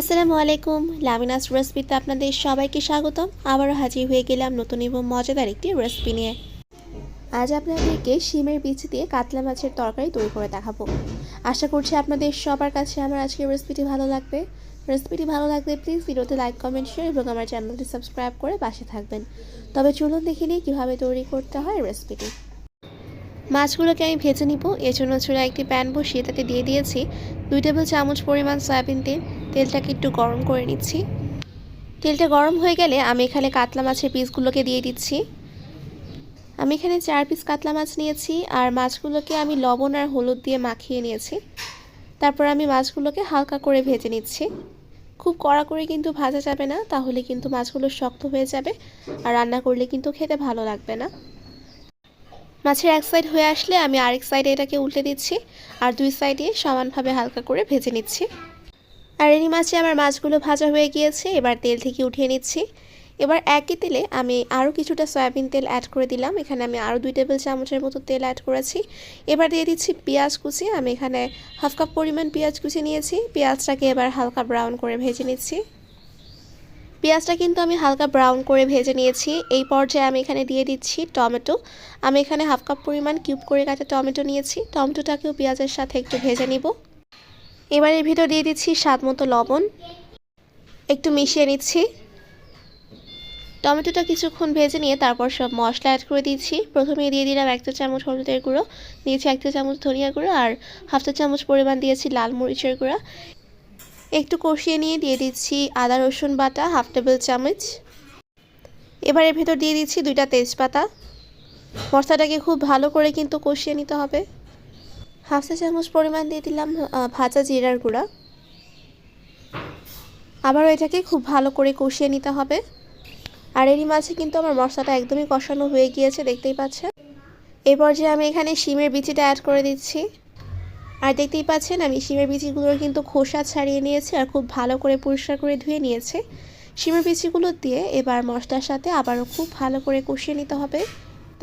আসসালামু আলাইকুম। লামিনাস রেসিপিতে আপনাদের সবাইকে স্বাগতম। আবারও হাজির হয়ে গেলাম নতুন এবং মজাদার একটি রেসিপি নিয়ে। আজ আপনাদেরকে শিমের বীজ দিয়ে কাতলা মাছের তরকারি তৈরি করে দেখাবো। আশা করছি আপনাদের সবার কাছে আমার আজকের রেসিপিটি ভালো লাগবে। রেসিপিটি ভালো লাগলে প্লিজ ভিডিওতে লাইক, কমেন্ট শেয়ার এবং আমার চ্যানেলটি সাবস্ক্রাইব করে পাশে থাকবেন। তবে চলুন দেখে নিই কীভাবে তৈরি করতে হয় রেসিপিটি। মাছগুলোকে আমি ভেজে নিব। জন্য চুলা একটি প্যান বসিয়ে তাতে দিয়ে দিয়েছি দুই টেবিল চামচ পরিমাণ সয়াবিন তেল। তেলটাকে একটু গরম করে নিচ্ছি। তেলটা গরম হয়ে গেলে আমি এখানে কাতলা মাছের পিসগুলোকে দিয়ে দিচ্ছি। আমি এখানে চার পিস কাতলা মাছ নিয়েছি আর মাছগুলোকে আমি লবণ আর হলুদ দিয়ে মাখিয়ে নিয়েছি। তারপর আমি মাছগুলোকে হালকা করে ভেজে নিচ্ছি। খুব কড়া করে কিন্তু ভাজা যাবে না, তাহলে কিন্তু মাছগুলো শক্ত হয়ে যাবে আর রান্না করলে কিন্তু খেতে ভালো লাগবে না। মাছের এক সাইড হয়ে আসলে আমি আরেক সাইডে এটাকে উল্টে দিচ্ছি আর দুই সাইডে সমানভাবে হালকা করে ভেজে নিচ্ছি। আর এরই মাছে আমার মাছগুলো ভাজা হয়ে গিয়েছে, এবার তেল থেকে উঠিয়ে নিচ্ছি। এবার একই তেলে আমি আরও কিছুটা সয়াবিন তেল অ্যাড করে দিলাম। এখানে আমি আরও দুই টেবিল চামচের মতো তেল অ্যাড করেছি। এবার দিয়ে দিচ্ছি পেঁয়াজ কুচি। আমি এখানে হাফ কাপ পরিমাণ পেঁয়াজ কুচি নিয়েছি। পেঁয়াজটাকে এবার হালকা ব্রাউন করে ভেজে নিচ্ছি। পেঁয়াজটা কিন্তু আমি হালকা ব্রাউন করে ভেজে নিয়েছি। এই পর্যায়ে আমি এখানে দিয়ে দিচ্ছি টমেটো। আমি এখানে হাফ কাপ পরিমাণ কিউব করে কাটা টমেটো নিয়েছি। টমেটোটাকেও পেঁয়াজের সাথে একটু ভেজে নিব। এবার এর ভিতর দিয়ে দিচ্ছি স্বাদ মতো লবণ। একটু মিশিয়ে নিচ্ছি। টমেটোটা কিছুক্ষণ ভেজে নিয়ে তারপর সব মশলা অ্যাড করে দিচ্ছি। প্রথমে দিয়ে দিলাম এক চা চামচ হলুদের গুঁড়ো, দিয়েছি এক চা চামচ ধনিয়া গুঁড়ো আর হাফ চা চামচ পরিমাণ দিয়েছি লাল মরিচের গুঁড়া। একটু কষিয়ে নিয়ে দিয়ে দিচ্ছি আদা, রসুন বাটা, হাফ টেবিল চামচ। এবার এর ভেতর দিয়ে দিচ্ছি দুইটা তেজপাতা। মশলাটাকে খুব ভালো করে কিন্তু কষিয়ে নিতে হবে। হাফ চা চামচ পরিমাণ দিয়ে দিলাম ভাজা জিরার গুঁড়া। আবারও এটাকে খুব ভালো করে কষিয়ে নিতে হবে। আর এরই মাঝে কিন্তু আমার মশলাটা একদমই কষানো হয়ে গিয়েছে, দেখতেই পাচ্ছেন। এই পর্যায়ে আমি এখানে শিমের বিচিটা অ্যাড করে দিচ্ছি। আর দেখতেই পাচ্ছেন, আমি শিমের বিচিগুলোর কিন্তু খোসা ছাড়িয়ে নিয়েছি আর খুব ভালো করে পরিষ্কার করে ধুয়ে নিয়েছে। শিমের বিচিগুলো দিয়ে এবার মশলার সাথে আবারও খুব ভালো করে কষিয়ে নিতে হবে।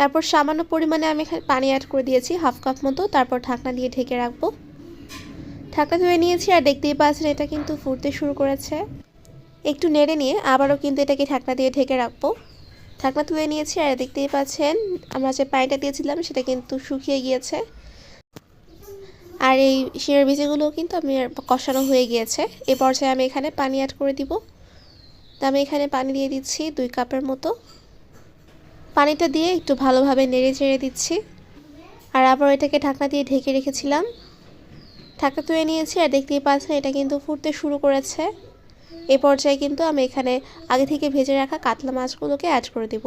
তারপর সামান্য পরিমাণে আমি পানি অ্যাড করে দিয়েছি হাফ কাপ মতো। তারপর ঢাকনা দিয়ে ঢেকে রাখব। ঢাকনা ধুয়ে নিয়েছি আর দেখতেই পাচ্ছেন এটা কিন্তু ফুটতে শুরু করেছে। একটু নেড়ে নিয়ে আবারও কিন্তু এটাকে ঢাকনা দিয়ে ঢেকে রাখব। ঢাকনা ধুয়ে নিয়েছি আর দেখতেই পাচ্ছেন আমরা যে পানিটা দিয়েছিলাম সেটা কিন্তু শুকিয়ে গিয়েছে। আর এই শিমের বীজগুলো কিন্তু আমি কষানো হয়ে গিয়েছে। এ পর্যায়ে আমি এখানে পানি অ্যাড করে দিব। তো আমি এখানে পানি দিয়ে দিচ্ছি দুই কাপের মতো। পানিটা দিয়ে একটু ভালোভাবে নেড়ে চেড়ে দিচ্ছি। আর আবার এটাকে ঢাকনা দিয়ে ঢেকে রেখেছিলাম। ঢাকা তুলে নিয়েছি আর দেখতেই পাচ্ছেন এটা কিন্তু ফুটতে শুরু করেছে। এ পর্যায়ে কিন্তু আমি এখানে আগে থেকে ভেজে রাখা কাতলা মাছগুলোকে অ্যাড করে দিব।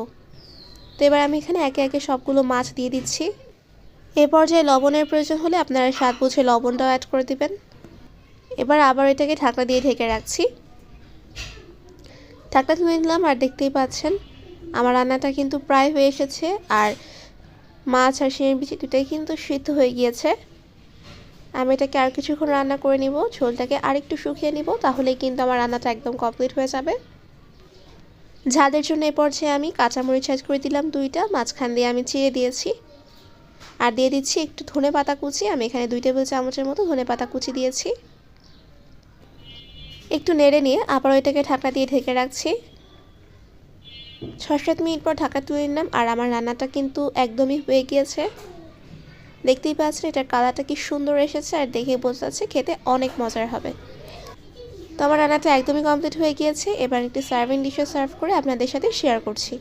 তো এবার আমি এখানে একে একে সবগুলো মাছ দিয়ে দিচ্ছি। এ পর্যায়ে লবণের প্রয়োজন হলে আপনারা স্বাদ বুঝে লবণটাও অ্যাড করে দিবেন। এবার আবার এটাকে ঢাকনা দিয়ে ঢেকে রাখছি। ঢাকনা তুলে নিলাম আর দেখতেই পাচ্ছেন আমার রান্নাটা কিন্তু প্রায় হয়ে এসেছে আর মাছ আর শিমের বিচি দুটাই কিন্তু সিদ্ধ হয়ে গিয়েছে। আমি এটাকে আর কিছুক্ষণ রান্না করে নিব, ঝোলটাকে আরেকটু শুকিয়ে নিব, তাহলেই কিন্তু আমার রান্নাটা একদম কমপ্লিট হয়ে যাবে। ঝালের জন্য এ পর্যায়ে আমি কাঁচামরিচ অ্যাড করে দিলাম দুইটা, মাঝখান দিয়ে আমি চিড়ে দিয়েছি। আর দিয়ে দিচ্ছি একটু ধনে পাতা কুচি, আমি এখানে দুই টেবিল চামচের মতো ধনে পাতা কুচি দিয়েছি। একটু নেড়ে নিয়ে আবারও এটাকে ঢাকনা দিয়ে ঢেকে রাখছি। ছয় সাত মিনিট পর ঢাকা তুলে নিলাম আর আমার রান্নাটা কিন্তু একদমই হয়ে গিয়েছে। দেখতেই পাচ্ছেন এটার কালারটা কি সুন্দর এসেছে আর দেখে বোঝা যাচ্ছে খেতে অনেক মজার হবে। তো আমার রান্নাটা একদমই কমপ্লিট হয়ে গিয়েছে। এবার একটি সার্ভিং ডিশে সার্ভ করে আপনাদের সাথে শেয়ার করছি।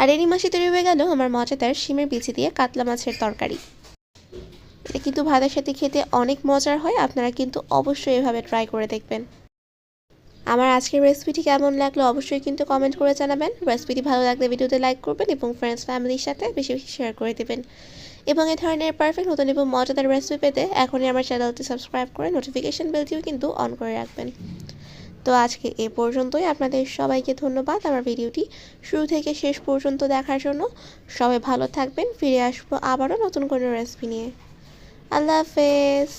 আর এরই মাসে তৈরি হয়ে গেল আমার মজাদার শিমের বিচি দিয়ে কাতলা মাছের তরকারি। এটা কিন্তু ভাতের সাথে খেতে অনেক মজার হয়। আপনারা কিন্তু অবশ্যই এভাবে ট্রাই করে দেখবেন। আমার আজকের রেসিপিটি কেমন লাগল অবশ্যই কিন্তু কমেন্ট করে জানাবেন। রেসিপিটি ভালো লাগলে ভিডিওতে লাইক করবেন এবং ফ্রেন্ডস ফ্যামিলির সাথে বেশি বেশি শেয়ার করে দেবেন। এবং এ ধরনের পারফেক্ট নতুন এবং মজাদার রেসিপি পেতে এখনই আমার চ্যানেলটি সাবস্ক্রাইব করে নোটিফিকেশন বেলটিও কিন্তু অন করে রাখবেন। তো আজকে এ পর্যন্তই। আপনাদের সবাইকে ধন্যবাদ আমার ভিডিওটি শুরু থেকে শেষ পর্যন্ত দেখার জন্য। সবাই ভালো থাকবেন, ফিরে আসব আবারও নতুন কোনো রেসিপি নিয়ে। আল্লাহ হাফেজ।